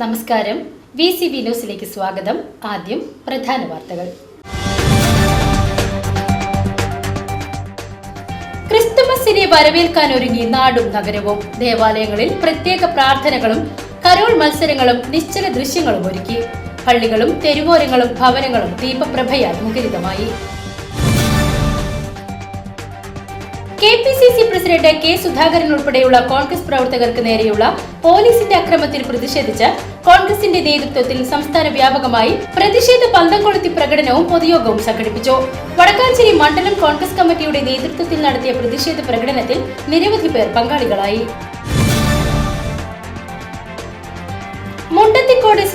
നമസ്കാരം. V C B ന്യൂസിലേക്ക് സ്വാഗതം. ആദ്യം പ്രധാന വാർത്തകൾ. ക്രിസ്തുമസിനെ വരവേൽക്കാൻ ഒരുങ്ങി നാടും നഗരവും ദേവാലയങ്ങളിൽ പ്രത്യേക പ്രാർത്ഥനകളും കരോൾ മത്സരങ്ങളും നിശ്ചല ദൃശ്യങ്ങളും ഒരുക്കി. പള്ളികളും തെരുവോരങ്ങളും ഭവനങ്ങളും ദീപപ്രഭയാൽ മുഖരിതമായി. K P C C president K Sudhakaran ഉൾപ്പെടെയുള്ള കോൺഗ്രസ് പ്രവർത്തകർക്ക് നേരെയുള്ള പോലീസിന്റെ അക്രമത്തിൽ പ്രതിഷേധിച്ച് കോൺഗ്രസിന്റെ നേതൃത്വത്തിൽ സംസ്ഥാന വ്യാപകമായി പ്രതിഷേധ പന്തം കൊളുത്തി പ്രകടനവും പൊതുയോഗവും സംഘടിപ്പിച്ചു. വടക്കാഞ്ചേരി മണ്ഡലം കോൺഗ്രസ് കമ്മിറ്റിയുടെ നേതൃത്വത്തിൽ നടത്തിയ പ്രതിഷേധ പ്രകടനത്തിൽ നിരവധി പേർ പങ്കാളികളായി.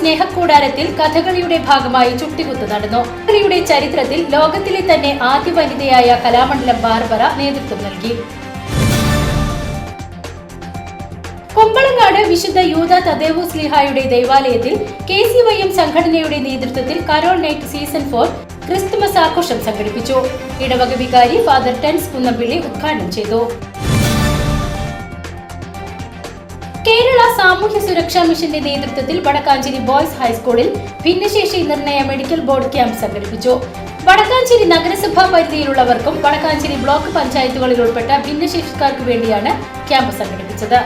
സ്നേഹക്കൂടാരത്തിൽ കഥകളിയുടെ ഭാഗമായി ചുട്ടികുത്ത് നടന്നു. കഥകളിയുടെ ചരിത്രത്തിൽ ലോകത്തിലെ തന്നെ ആദ്യ വനിതയായ കലാമണ്ഡലം ബാർബറ നേതൃത്വം നൽകി. കുമ്പളങ്ങാട് വിശുദ്ധ യൂത തദേവു സ്ലിഹായുടെ ദൈവാലയത്തിൽ കെ സി വൈ എം സംഘടനയുടെ നേതൃത്വത്തിൽ carol night season four Christmas ആഘോഷം സംഘടിപ്പിച്ചു. ഇടവക വികാരി ഫാദർ ടെൻസ് കുന്നമ്പിള്ളി ഉദ്ഘാടനം ചെയ്തു. കേരള സാമൂഹ്യ സുരക്ഷാ മിഷന്റെ നേതൃത്വത്തിൽ വടക്കാഞ്ചേരി ബോയ്സ് ഹൈസ്കൂളിൽ ഭിന്നശേഷി നിർണയ മെഡിക്കൽ ബോർഡ് ക്യാമ്പ് സംഘടിപ്പിച്ചു. വടക്കാഞ്ചേരി നഗരസഭാ പരിധിയിലുള്ളവർക്കും വടക്കാഞ്ചേരി ബ്ലോക്ക് പഞ്ചായത്തുകളിൽ ഉൾപ്പെട്ട ഭിന്നശേഷിക്കാർക്ക് വേണ്ടിയാണ് ക്യാമ്പ് സംഘടിപ്പിച്ചത്.